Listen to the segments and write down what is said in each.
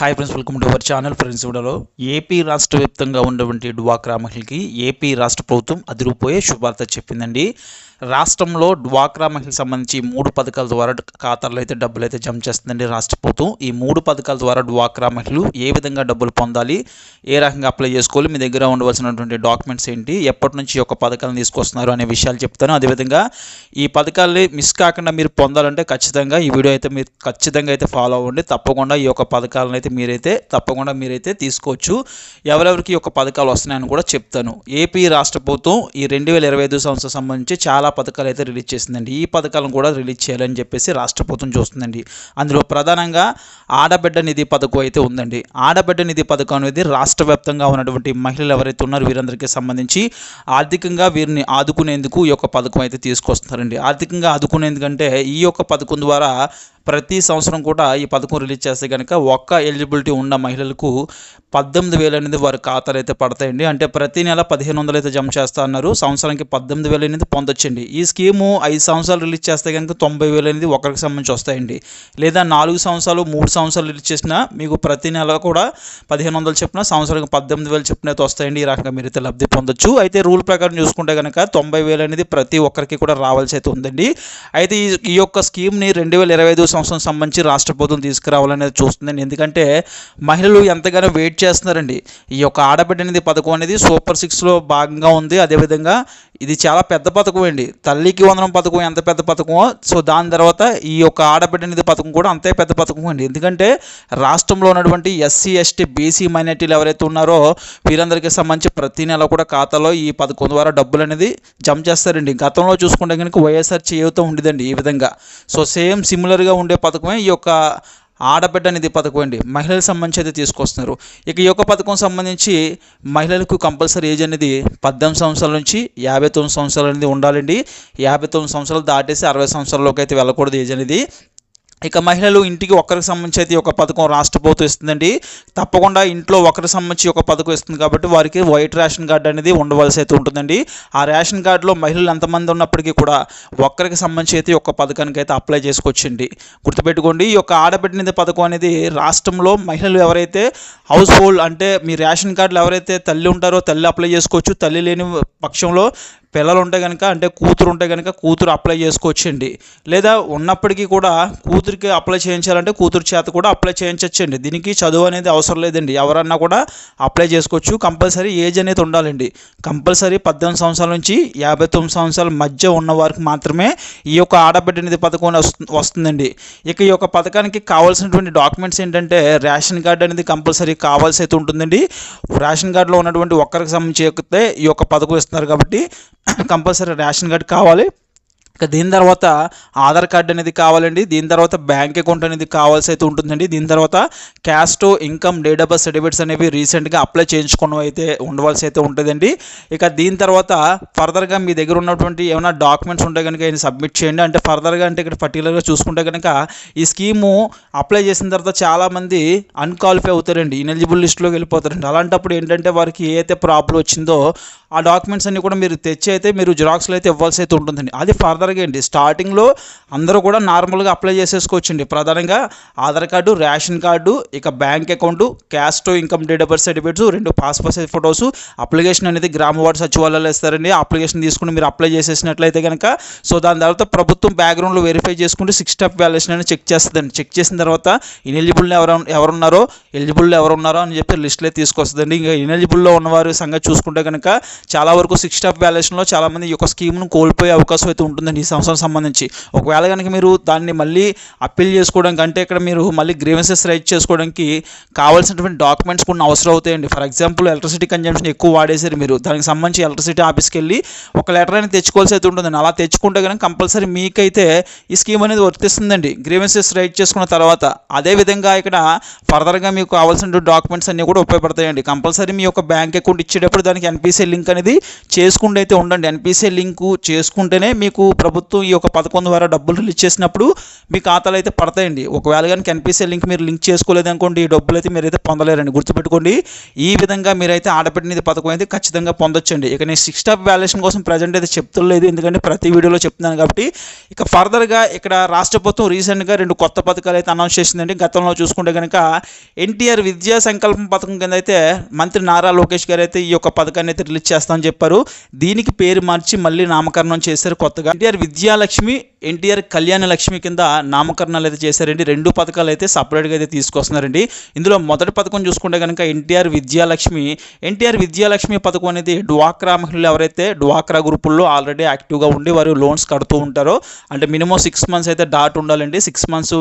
Hi friends welcome to our channel friends వీడియోలో AP రాష్ట్ర వ్యాప్తంగా ఉన్నటువంటి డ్వాక్రా మహిళకి ఏపీ రాష్ట్ర ప్రభుత్వం అదిరిపోయే శుభార్త చెప్పిందండి. రాష్ట్రంలో డ్వాక్రా మహిళకి సంబంధించి మూడు పథకాల ద్వారా ఖాతాల్లో అయితే డబ్బులు అయితే జమ చేస్తుందండి రాష్ట్ర ప్రభుత్వం. ఈ మూడు పథకాల ద్వారా డ్వాక్రా మహిళలు ఏ విధంగా డబ్బులు పొందాలి ఏ రకంగా అప్లై చేసుకోవాలి మీ దగ్గర ఉండవలసినటువంటి డాక్యుమెంట్స్ ఏంటి ఎప్పటి నుంచి ఈ యొక్క పథకాలను తీసుకొస్తున్నారు అనే విషయాలు చెప్తాను. అదేవిధంగా ఈ పథకాలు మిస్ కాకుండా మీరు పొందాలంటే ఖచ్చితంగా ఈ వీడియో అయితే మీరు ఖచ్చితంగా అయితే ఫాలో అవ్వండి. తప్పకుండా ఈ యొక్క పథకాలను అయితే మీరైతే తప్పకుండా మీరైతే తీసుకోవచ్చు. ఎవరెవరికి ఈ యొక్క పథకాలు వస్తున్నాయని కూడా చెప్తాను. ఏపీ రాష్ట్ర ప్రభుత్వం ఈ రెండు వేల ఇరవై ఐదు సంవత్సరం సంబంధించి చాలా పథకాలు అయితే రిలీజ్ చేసిందండి. ఈ పథకాలను కూడా రిలీజ్ చేయాలని చెప్పేసి రాష్ట్ర ప్రభుత్వం చూస్తుందండి. అందులో ప్రధానంగా ఆడబిడ్డ నిధి పథకం అయితే ఉందండి. ఆడబిడ్డ నిధి పథకం అనేది రాష్ట్ర వ్యాప్తంగా ఉన్నటువంటి మహిళలు ఎవరైతే ఉన్నారో వీరందరికీ సంబంధించి ఆర్థికంగా వీరిని ఆదుకునేందుకు ఈ యొక్క పథకం అయితే తీసుకొస్తున్నారండి. ఆర్థికంగా ఆదుకునేందుకంటే ఈ యొక్క పథకం ద్వారా ప్రతి సంవత్సరం కూడా ఈ పథకం రిలీజ్ చేస్తే కనుక ఒక్క ఎలిజిబిలిటీ ఉన్న మహిళలకు పద్దెనిమిది వేలు అనేది వారి ఖాతాలు అయితే పడతాయండి. అంటే ప్రతి నెల పదిహేను వందలు అయితే జమ చేస్తా అన్నారు. సంవత్సరానికి పద్దెనిమిది వేలు అనేది పొందొచ్చండి. ఈ స్కీము ఐదు సంవత్సరాలు రిలీజ్ చేస్తే కనుక తొంభై వేలు అనేది ఒకరికి సంబంధించి వస్తాయండి. లేదా నాలుగు సంవత్సరాలు మూడు సంవత్సరాలు రిలీజ్ చేసినా మీకు ప్రతి నెల కూడా పదిహేను వందలు చెప్పిన సంవత్సరానికి పద్దెనిమిది వేలు చెప్పిన అయితే వస్తాయండి. ఈ రకంగా మీరు అయితే లబ్ధి పొందొచ్చు. అయితే రూల్ ప్రకారం చూసుకుంటే కనుక తొంభై వేలు అనేది ప్రతి ఒక్కరికి కూడా రావాల్సి అయితే ఉందండి. అయితే ఈ ఈ యొక్క స్కీమ్ని రెండు వేల ఇరవై ఐదు సంవత్సరం సంబంధించి రాష్ట్ర ప్రభుత్వం తీసుకురావాలనేది చూస్తుందండి. ఎందుకంటే మహిళలు ఎంతగానో వెయిట్ చేస్తున్నారండి. ఈ యొక్క ఆడబిడ్డ అనేది పథకం అనేది సూపర్ సిక్స్లో భాగంగా ఉంది. అదేవిధంగా ఇది చాలా పెద్ద పథకం అండి. తల్లికి వందనం పథకం ఎంత పెద్ద పథకమో సో దాని తర్వాత ఈ యొక్క ఆడబిడ్డ నిధి పథకం కూడా అంతే పెద్ద పథకం అండి. ఎందుకంటే రాష్ట్రంలో ఉన్నటువంటి ఎస్సీ ఎస్టీ బీసీ మైనార్టీలు ఎవరైతే ఉన్నారో వీరందరికీ సంబంధించి ప్రతి నెల కూడా ఖాతాలో ఈ పథకం ద్వారా డబ్బులు అనేది జమ చేస్తారండి. గతంలో చూసుకుంటే కనుక వైఎస్ఆర్ చేయూత ఉండేదండి ఈ విధంగా. సో సేమ్ సిమిలర్గా ఉండే పథకమే ఈ యొక్క ఆడబిడ్డ నిధి పథకం అండి. మహిళలకు సంబంధించి అయితే తీసుకొస్తున్నారు. ఇక ఈ యొక్క పథకం సంబంధించి మహిళలకు కంపల్సరీ ఏజ్ అనేది పద్దెనిమిది సంవత్సరాల నుంచి యాభై తొమ్మిది సంవత్సరాలు అనేది ఉండాలండి. యాభై తొమ్మిది సంవత్సరాలు దాటేసి అరవై సంవత్సరాలలోకి అయితే వెళ్ళకూడదు ఏజ్ అనేది. ఇక మహిళలు ఇంటికి ఒకరికి సంబంధించి అయితే ఒక పథకం రాష్ట్ర ప్రభుత్వం ఇస్తుందండి. తప్పకుండా ఇంట్లో ఒకరికి సంబంధించి ఒక పథకం ఇస్తుంది కాబట్టి వారికి వైట్ రేషన్ కార్డు అనేది ఉండవలసి అయితే ఉంటుందండి. ఆ రేషన్ కార్డులో మహిళలు ఎంతమంది ఉన్నప్పటికీ కూడా ఒక్కరికి సంబంధించి అయితే ఒక పథకానికి అయితే అప్లై చేసుకోవచ్చండి. గుర్తుపెట్టుకోండి ఈ యొక్క ఆడబిడ్డ పథకం అనేది రాష్ట్రంలో మహిళలు ఎవరైతే హౌస్ హోల్డ్ అంటే మీ రేషన్ కార్డులు ఎవరైతే తల్లి ఉంటారో తల్లి అప్లై చేసుకోవచ్చు. తల్లి లేని పక్షంలో పిల్లలు ఉంటే కనుక అంటే కూతురు ఉంటే కనుక కూతురు అప్లై చేసుకోవచ్చండి. లేదా ఉన్నప్పటికీ కూడా కూతురికి అప్లై చేయించాలంటే కూతురు చేత కూడా అప్లై చేయించవచ్చండి దీనికి చదువు అనేది అవసరం లేదండి. ఎవరన్నా కూడా అప్లై చేసుకోవచ్చు. కంపల్సరీ ఏజ్ అనేది ఉండాలండి. కంపల్సరీ పద్దెనిమిది సంవత్సరాల నుంచి యాభై తొమ్మిది సంవత్సరాల మధ్య ఉన్న వారికి మాత్రమే ఈ యొక్క ఆడబిడ్డ నిధి పథకం వస్తు- వస్తుందండి. ఇక ఈ యొక్క పథకానికి కావాల్సినటువంటి డాక్యుమెంట్స్ ఏంటంటే రేషన్ కార్డు అనేది కంపల్సరీ కావాల్సి అయితే ఉంటుందండి. రేషన్ కార్డులో ఉన్నటువంటి ఒక్కరికి సంబంధించి ఈ యొక్క పథకం ఇస్తున్నారు కాబట్టి కంపల్సరీ రేషన్ కార్డ్ కావాలి. ఇక దీని తర్వాత ఆధార్ కార్డు అనేది కావాలండి. దీని తర్వాత బ్యాంక్ అకౌంట్ అనేది కావాల్సి అయితే ఉంటుందండి. దీని తర్వాత caste income date of birth certificates అనేవి రీసెంట్గా అప్లై చేయించుకోవడం అయితే ఉండవలసి అయితే ఉంటుందండి. ఇక దీని తర్వాత ఫర్దర్గా మీ దగ్గర ఉన్నటువంటి ఏమైనా డాక్యుమెంట్స్ ఉంటే కనుక ఇది సబ్మిట్ చేయండి. అంటే ఫర్దర్గా అంటే ఇక్కడ పర్టికులర్గా చూసుకుంటే కనుక ఈ స్కీము అప్లై చేసిన తర్వాత చాలామంది అన్క్వాలిఫై అవుతారండి. ఇనెలిజిబుల్ లిస్టులోకి వెళ్ళిపోతారండి. అలాంటప్పుడు ఏంటంటే వారికి ఏ అయితే ప్రాబ్లం వచ్చిందో ఆ డాక్యుమెంట్స్ అన్ని కూడా మీరు తెచ్చి అయితే మీరు జిరాక్స్లో అయితే ఇవ్వాల్సి అయితే ఉంటుందండి. అది ఫర్దర్ ఫర్దర్గా ఏంటి స్టార్టింగ్లో అందరూ కూడా నార్మల్గా అప్లై చేసేసుకోవచ్చండి. ప్రధానంగా ఆధార్ కార్డు రేషన్ కార్డు ఇక bank account caste income date of birth certificates రెండు పాస్పోర్ట్ సైజ్ ఫొటోస్ అప్లికేషన్ అనేది గ్రామ వార్డు సచివాలయాలు ఇస్తారండి అప్లికేషన్ తీసుకుని మీరు అప్లై చేసేసినట్లయితే కనుక సో దాని తర్వాత ప్రభుత్వం బ్యాక్గ్రౌండ్లో వెరిఫై చేసుకుంటే సిక్స్ స్టెప్ వ్యాలేషన్ అనేది చెక్ చేస్తుందండి. చెక్ చేసిన తర్వాత ఇనెలిజిబుల్ ఎవరు ఎవరున్నారో ఎలిజిబుల్ ఎవరున్నారో అని చెప్పి లిస్ట్లే తీసుకొస్తుందండి. ఇంకా ఇనెలిజిబుల్లో ఉన్నవారి సంగతి చూసుకుంటే కనుక చాలా వరకు సిక్స్ స్టెప్ వాల్యుయేషన్లో చాలామంది ఈ యొక్క స్కీమ్ను కోల్పోయే అవకాశం అయితే ఉంటుందండి. ఈ సంవత్సరం సంబంధించి. ఒకవేళ కనుక మీరు దాన్ని మళ్ళీ అప్పీల్ చేసుకోవడానికి అంటే ఇక్కడ మీరు మళ్ళీ గ్రీవెన్సెస్ రైట్ చేసుకోవడానికి కావాల్సినటువంటి డాక్యుమెంట్స్ కొన్ని అవసరం అవుతాయండి. ఫర్ ఎగ్జాంపుల్ ఎలక్ట్రిసిటీ కన్జంప్షన్ ఎక్కువ వాడేసారు మీరు. దానికి సంబంధించి ఎలక్ట్రిసిటీ ఆఫీస్కి వెళ్ళి ఒక లెటర్ అనేది తెచ్చుకోవాల్సి అయితే ఉంటుందండి. అలా తెచ్చుకుంటే కనుక కంపల్సరీ మీకైతే ఈ స్కీమ్ అనేది వర్తిస్తుందండి. గ్రీవెన్సెస్ రైట్ చేసుకున్న తర్వాత అదేవిధంగా ఇక్కడ ఫర్దర్గా మీకు కావాల్సిన డాక్యుమెంట్స్ అన్నీ కూడా ఉపయోగపడతాయండి. కంపల్సరీ మీ యొక్క బ్యాంక్ అకౌంట్ ఇచ్చేటప్పుడు దానికి ఎన్పిసిఐ లింక్ అనేది చేసుకుంటే అయితే ఉండండి. ఎన్పిసిఐ లింక్ చేసుకుంటేనే మీకు ప్రభుత్వం ఈ యొక్క పథకం ద్వారా డబ్బులు రిలీజ్ చేసినప్పుడు మీ ఖాతాలు అయితే పడతాయండి. ఒకవేళ కనుక ఎన్పిసిఐ లింక్ మీరు లింక్ చేసుకోలేదు అనుకోండి ఈ డబ్బులు అయితే మీరైతే పొందలేరండి. గుర్తుపెట్టుకోండి ఈ విధంగా మీరైతే ఆడబిడ్డ పథకం అయితే ఖచ్చితంగా పొందొచ్చండి. ఇక నేను సిక్స్ స్టాప్ వాల్యుయేషన్ కోసం ప్రజెంట్ అయితే చెప్తులేదు ఎందుకంటే ప్రతి వీడియోలో చెప్తున్నాను కాబట్టి. ఇక ఫర్దర్గా ఇక్కడ రాష్ట్ర ప్రభుత్వం రీసెంట్గా రెండు కొత్త పథకాలు అయితే అనౌన్స్ చేసిందండి. గతంలో చూసుకుంటే కనుక ఎన్టీఆర్ విద్యా సంకల్పం పథకం కింద అయితే మంత్రి నారా లోకేష్ గారు అయితే ఈ యొక్క పథకాన్ని అయితే రిలీజ్ చేస్తామని చెప్పారు. దీనికి పేరు మార్చి మళ్ళీ నామకరణం చేశారు కొత్తగా. ఎన్టీఆర్ విద్యాలక్ష్మి ఎన్టీఆర్ కళ్యాణ లక్ష్మి కింద నామకరణాలు అయితే చేశారండి. రెండు పథకాలు అయితే సపరేట్గా అయితే తీసుకొస్తున్నారండి. ఇందులో మొదటి పథకం చూసుకుంటే కనుక ఎన్టీఆర్ విద్యాలక్ష్మి. ఎన్టీఆర్ విద్యాలక్ష్మి పథకం అనేది డ్వాక్రా మహిళలు ఎవరైతే డ్వాక్రా గ్రూపుల్లో ఆల్రెడీ యాక్టివ్గా ఉండి వారు లోన్స్ కడుతూ ఉంటారో అంటే మినిమం సిక్స్ మంత్స్ అయితే డాట్ ఉండాలండి. సిక్స్ మంత్స్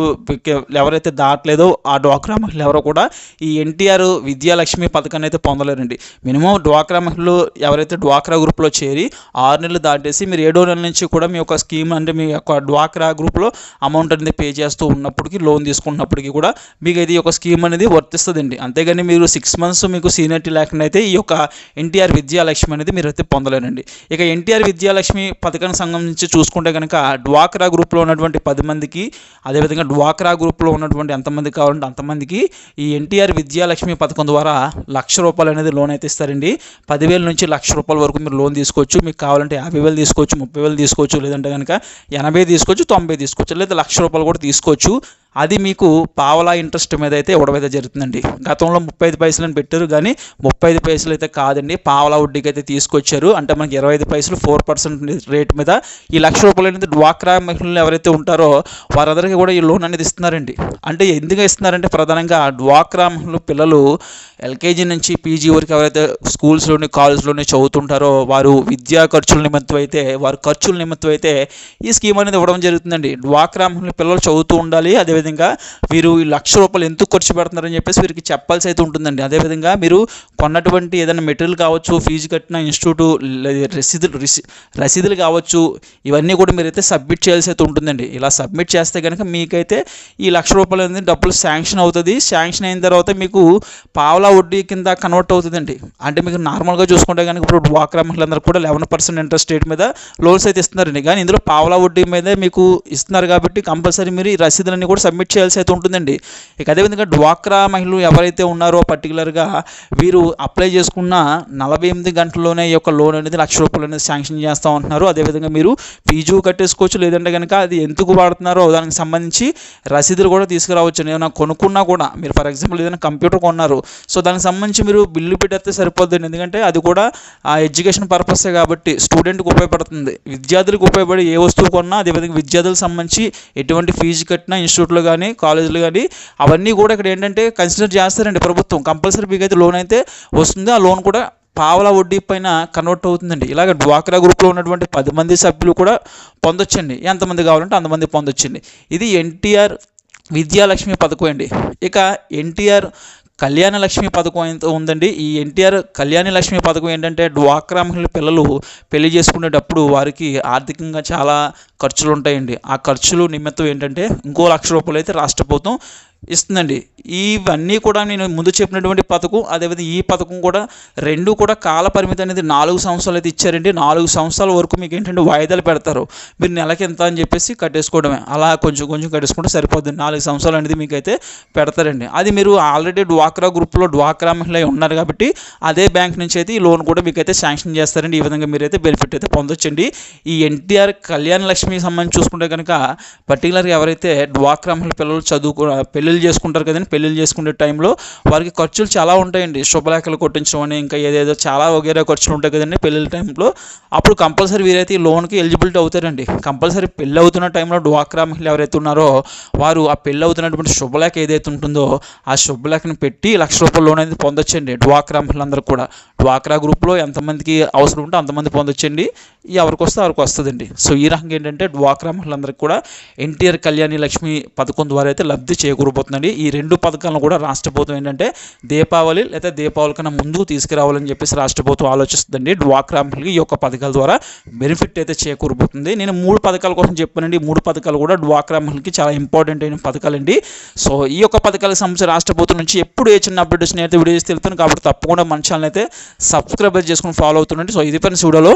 ఎవరైతే దాటలేదో ఆ డ్వాక్రా మహిళలు ఎవరో కూడా ఈ ఎన్టీఆర్ విద్యాలక్ష్మి పథకాన్ని అయితే పొందలేరండి. మినిమం డ్వాక్రా మహిళలు ఎవరైతే డ్వాక్రా గ్రూప్లో చేరి ఆరు నెలలు దాటేసి మీరు ఏడో నెల నుంచి కూడా మీ యొక్క స్కీమ్ అంటే మీ ఒక డ్వాక్రా గ్రూప్లో అమౌంట్ అనేది పే చేస్తూ ఉన్నప్పటికీ లోన్ తీసుకున్నప్పటికీ కూడా మీకు అయితే ఈ యొక్క స్కీమ్ అనేది వర్తిస్తుందండి. అంతేగాని మీరు సిక్స్ మంత్స్ మీకు సీనియర్టీ లేకుండా అయితే ఈ యొక్క ఎన్టీఆర్ విద్యాలక్ష్మి అనేది మీరు అయితే పొందలేరండి. ఇక ఎన్టీఆర్ విద్యాలక్ష్మి పథకానికి సంబంధించి చూసుకుంటే కనుక డ్వాక్రా గ్రూప్లో ఉన్నటువంటి పది మందికి అదేవిధంగా డ్వాక్రా గ్రూప్లో ఉన్నటువంటి ఎంతమంది కావాలంటే అంతమందికి ఈ ఎన్టీఆర్ విద్యాలక్ష్మి పథకం ద్వారా లక్ష రూపాయలు అనేది లోన్ అయితే ఇస్తారండి. పదివేల నుంచి లక్ష రూపాయల వరకు మీరు లోన్ తీసుకోవచ్చు. మీకు కావాలంటే యాభై వేలు తీసుకోవచ్చు ముప్పై వేలు తీసుకోవచ్చు లేదంటే కనుక ఎనభై తీసుకోవచ్చు తొంభై తీసుకోవచ్చు లేదా లక్ష రూపాయలు కూడా తీసుకోవచ్చు. అది మీకు పావలా ఇంట్రెస్ట్ మీద అయితే ఇవ్వడం అయితే జరుగుతుందండి. గతంలో ముప్పై ఐదు పైసలని పెట్టారు కానీ ముప్పై ఐదు పైసలు అయితే కాదండి. పావలా వడ్డీకి అయితే తీసుకొచ్చారు. అంటే మనకి ఇరవై ఐదు పైసలు ఫోర్ పర్సెంట్ రేట్ మీద ఈ లక్ష రూపాయలు అనేది డ్వాక్రా మహిళలు ఎవరైతే ఉంటారో వారందరికీ కూడా ఈ లోన్ అనేది ఇస్తున్నారండి. అంటే ఎందుకు ఇస్తున్నారంటే ప్రధానంగా డ్వాక్రా మహిళలు పిల్లలు ఎల్కేజీ నుంచి పీజీ వరకు ఎవరైతే స్కూల్స్లోని కాలేజ్లోని చదువుతుంటారో వారు విద్యా ఖర్చుల నిమిత్తం అయితే వారి ఖర్చుల నిమిత్తం అయితే ఈ స్కీమ్ అనేది ఇవ్వడం జరుగుతుందండి. డ్వాక్రా మహిళలు పిల్లలు చదువుతూ ఉండాలి. అదేవిధంగా వీరు ఈ లక్ష రూపాయలు ఎందుకు ఖర్చు పెడుతున్నారని చెప్పేసి వీరికి చెప్పాల్సి అయితే ఉంటుందండి. అదేవిధంగా మీరు కొన్నటువంటి ఏదైనా మెటీరియల్ కావచ్చు ఫీజు కట్టిన ఇన్స్టిట్యూట్ రసీదులు రసీదులు కావచ్చు ఇవన్నీ కూడా మీరైతే సబ్మిట్ చేయాల్సి అయితే ఉంటుందండి. ఇలా సబ్మిట్ చేస్తే కనుక మీకైతే ఈ లక్ష రూపాయలు అనేది డబ్బులు శాంక్షన్ అవుతుంది. శాంక్షన్ అయిన తర్వాత మీకు పావలా వడ్డీ కింద కన్వర్ట్ అవుతుందండి. అంటే మీకు నార్మల్గా చూసుకుంటే కనుక ఇప్పుడు డ్వాక్రా మహిళలందరూ కూడా లెవెన్ పర్సెంట్ ఇంట్రెస్ట్ రేట్ మీద లోన్స్ అయితే ఇస్తున్నారండి. కానీ ఇందులో పావలా వడ్డీ మీదే మీకు ఇస్తున్నారు కాబట్టి కంపల్సరీ మీరు ఈ రసీదులన్నీ కూడా సబ్మిట్ చేయాల్సి అయితే ఉంటుందండి. ఇక అదేవిధంగా డ్వాక్రా మహిళలు ఎవరైతే ఉన్నారో పర్టికులర్గా వీరు అప్లై చేసుకున్న నలభై ఎనిమిది గంటల్లోనే ఈ యొక్క లోన్ అనేది లక్ష రూపాయలు అనేది శాంక్షన్ చేస్తూ ఉంటున్నారు అదేవిధంగా మీరు ఫీజు కట్టేసుకోవచ్చు లేదంటే కనుక అది ఎందుకు వాడుతున్నారో దానికి సంబంధించి రసీదులు కూడా తీసుకురావచ్చు. ఏదైనా కొనుక్కున్నా కూడా మీరు ఫర్ ఎగ్జాంపుల్ ఏదైనా కంప్యూటర్ కొన్నారు సో దానికి సంబంధించి మీరు బిల్లు పెట్టేస్తే సరిపోద్దండి. ఎందుకంటే అది కూడా ఆ ఎడ్యుకేషన్ పర్పసే కాబట్టి స్టూడెంట్కి ఉపయోగపడుతుంది. విద్యార్థులకు ఉపయోగపడే ఏ వస్తువు కొన్నా అదేవిధంగా విద్యార్థులకు సంబంధించి ఎటువంటి ఫీజు కట్టినా ఇన్స్టిట్యూట్లో కానీ కాలేజీలు కానీ అవన్నీ కూడా ఇక్కడ ఏంటంటే కన్సిడర్ చేస్తారండి ప్రభుత్వం. కంపల్సరీ మీకు అయితే లోన్ అయితే వస్తుంది. ఆ లోన్ కూడా పావలా వడ్డీ పైన కన్వర్ట్ అవుతుందండి. ఇలాగ డ్వాక్రా గ్రూప్లో ఉన్నటువంటి పది మంది సభ్యులు కూడా పొందొచ్చండి. ఎంతమంది కావాలంటే అంతమంది పొందొచ్చండి. ఇది ఎన్టీఆర్ విద్యాలక్ష్మి పథకం అండి. ఇక ఎన్టీఆర్ కళ్యాణ లక్ష్మి పథకం ఎంత ఉందండి. ఈ ఎన్టీఆర్ కళ్యాణ లక్ష్మి పథకం ఏంటంటే డ్వాక్రా పిల్లలు పెళ్ళి చేసుకునేటప్పుడు వారికి ఆర్థికంగా చాలా ఖర్చులు ఉంటాయండి. ఆ ఖర్చులు నిమిత్తం ఏంటంటే ఇంకో లక్ష రూపాయలు అయితే రాష్ట్ర ప్రభుత్వం ఇస్తుందండి. ఇవన్నీ కూడా నేను ముందు చెప్పినటువంటి పథకం అదేవిధంగా ఈ పథకం కూడా రెండు కూడా కాల పరిమితి అనేది నాలుగు సంవత్సరాలు అయితే ఇచ్చారండి. నాలుగు సంవత్సరాల వరకు మీకు ఏంటంటే వాయిదాలు పెడతారు. మీరు నెలకి ఎంత అని చెప్పేసి కట్టేసుకోవడమే. అలా కొంచెం కొంచెం కట్టేసుకుంటే సరిపోతుంది నాలుగు సంవత్సరాలు అనేది మీకు అయితే పెడతారండి. అది మీరు ఆల్రెడీ డ్వాక్రా గ్రూప్లో డ్వాక్రా మహిళ ఉన్నారు కాబట్టి అదే బ్యాంక్ నుంచి అయితే ఈ లోన్ కూడా మీకు అయితే శాంక్షన్ చేస్తారండి. ఈ విధంగా మీరైతే బెనిఫిట్ అయితే పొందొచ్చండి. ఈ ఎన్టీఆర్ కళ్యాణ లక్ష్మికి సంబంధించి చూసుకుంటే కనుక పర్టికులర్గా ఎవరైతే డ్వాక్రా మహిళ పిల్లలు చదువుకు పెళ్ళిళ్ళు చేసుకుంటారు కదండి. పెళ్ళిళ్ళు చేసుకునే టైంలో వారికి ఖర్చులు చాలా ఉంటాయండి. శుభలేఖలు కొట్టించడం అని ఇంకా ఏదేదో చాలా వగేరే ఖర్చులు ఉంటాయి కదండి పెళ్ళిళ్ళ టైంలో. అప్పుడు కంపల్సరీ వీరైతే ఈ లోన్కి ఎలిజిబిలిటీ అవుతారండి. కంపల్సరీ పెళ్ళి అవుతున్న టైంలో డ్వాక్రా మహిళ ఎవరైతే ఉన్నారో వారు ఆ పెళ్ళి అవుతున్నటువంటి శుభలేఖ ఏదైతే ఉంటుందో ఆ శుభలేఖను పెట్టి లక్ష రూపాయల లోన్ అనేది పొందొచ్చండి డ్వాక్రా మహిళలందరూ కూడా. డ్వాక్రా గ్రూప్లో ఎంతమందికి అవసరం ఉంటే అంతమంది పొందొచ్చండి. ఎవరికి వస్తే ఎవరికి వస్తుందండి. సో ఈ రకంగా ఏంటంటే డ్వాక్రా మహిళలందరికీ కూడా ఎన్టీఆర్ కళ్యాణి లక్ష్మి పథకం ద్వారా అయితే లబ్ధి చేకూరబోతుందండి ఈ రెండు పథకాలను కూడా రాష్ట్ర ప్రభుత్వం ఏంటంటే దీపావళి లేదా దీపావళి కన్నా ముందుకు తీసుకురావాలని చెప్పేసి రాష్ట్ర ప్రభుత్వం ఆలోచిస్తుందండి. డ్వాక్రా మహిళకి ఈ యొక్క పథకాల ద్వారా బెనిఫిట్ అయితే చేకూరబోతుంది. నేను మూడు పథకాల కోసం చెప్పానండి. మూడు పథకాలు కూడా డ్వాక్రా మహిళకి చాలా ఇంపార్టెంట్ అయిన పథకాలండి. సో ఈ యొక్క పథకాలకు సంబంధించి రాష్ట్ర ప్రభుత్వం నుంచి ఎప్పుడు ఏ చిన్న అప్డేట్స్ అయితే వీడియోస్ తెలుపుతాను. కాబట్టి తప్పకుండా మన ఛానల్ అయితే సబ్స్క్రైబ్ చేసుకుని ఫాలో అవుతుండండి. సో ఇది పని వీడియోలో